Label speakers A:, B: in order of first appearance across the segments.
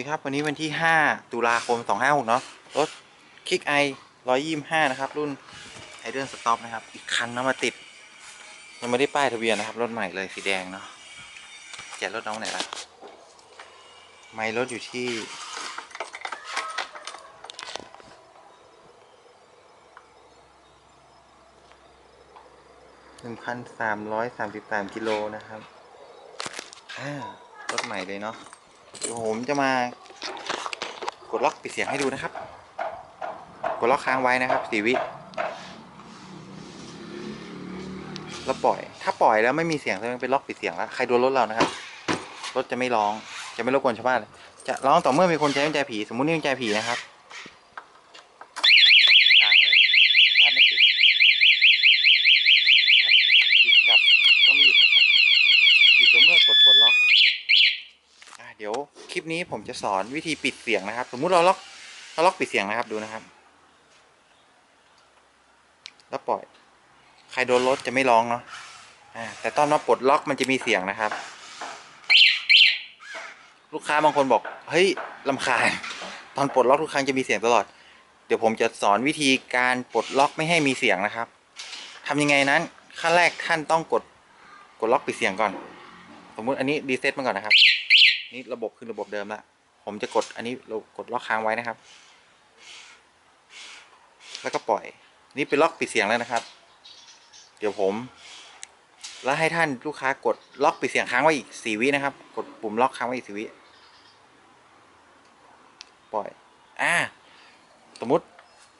A: สิครับ วันนี้วันที่ 5 ตุลาคม 256 เนาะรถคิกไอ125 นะครับ รุ่นไอเดนสต็อปนะครับ อีกคันนะมาติด ยังไม่ได้ป้ายทะเบียนนะครับ รถใหม่เลยสีแดงเนาะแจกรถน้องไหนละไม่รถอยู่ที่หนึ่งพันสามร้อยสามสิบสามกิโลนะครับอ่ารถใหม่เลยเนาะ เดี๋ยวผมจะมากดล็อกปิดเสียงให้ดูนะครับ กดล็อกค้างไว้นะครับสีวิแล้วปล่อย ถ้าปล่อยแล้วไม่มีเสียงแสดงเป็นล็อกปิดเสียงแล้วใครโดนรถเรานะครับรถจะไม่ร้อง จะไม่รบกวนชาวบ้านจะร้องต่อเมื่อมีคนใช้กุญแจผีสมมุตินี่กุญแจผีนะครับ ดังเลยถ้าไม่ติดครับหยุดกลับก็ไม่หยุดนะครับ หยุดต่อเมื่อกดกดล็อก อะ เดี๋ยวคลิปนี้ผมจะสอนวิธีปิดเสียงนะครับ สมมุติเราล็อกเราล็อกปิดเสียงนะครับดูนะครับ แล้วปล่อย ใครโดนรถจะไม่ร้องเนาะอ่าแต่ตอนมาปลดล็อกมันจะมีเสียงนะครับ ลูกค้าบางคนบอกเฮ้ยลำคาญตอนปลดล็อกทุกครั้งจะมีเสียงตลอด เดี๋ยวผมจะสอนวิธีการปลดล็อกไม่ให้มีเสียงนะครับทำยังไงนั้นขั้นแรกท่านต้องกดกดล็อกปิดเสียงก่อน สมมุติอันนี้รีเซ็ตมันก่อนนะครับ นี่ระบบคือระบบเดิมละผมจะกดอันนี้เรากดล็อกค้างไว้นะครับ แล้วก็ปล่อย นี่เป็นล็อกปิดเสียงแล้วนะครับ เดี๋ยวผม แล้วให้ท่านลูกค้ากดล็อกปิดเสียงค้างไว้อีกสี่วินะครับ กดปุ่มล็อกค้างไว้อีกสี่วิปล่อย อ่า สมมติ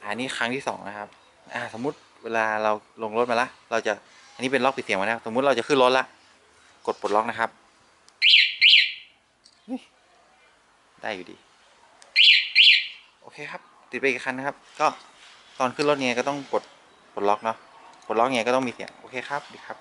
A: อันนี้ครั้งที่สองนะครับ อ่า สมมติเวลาเราลงรถมาละ เราจะ อันนี้เป็นล็อกปิดเสียงไว้นะครับสมมุติเราจะขึ้นรถละ กดปลดล็อกนะครับ ได้อยู่ดี โอเคครับ ติดไปอีกคันนะครับ ก็ตอนขึ้นรถเนี่ยก็ต้องกดปลดล็อกเนาะปลดล็อกเนี่ยก็ต้องมีเสียง โอเคครับดีครับ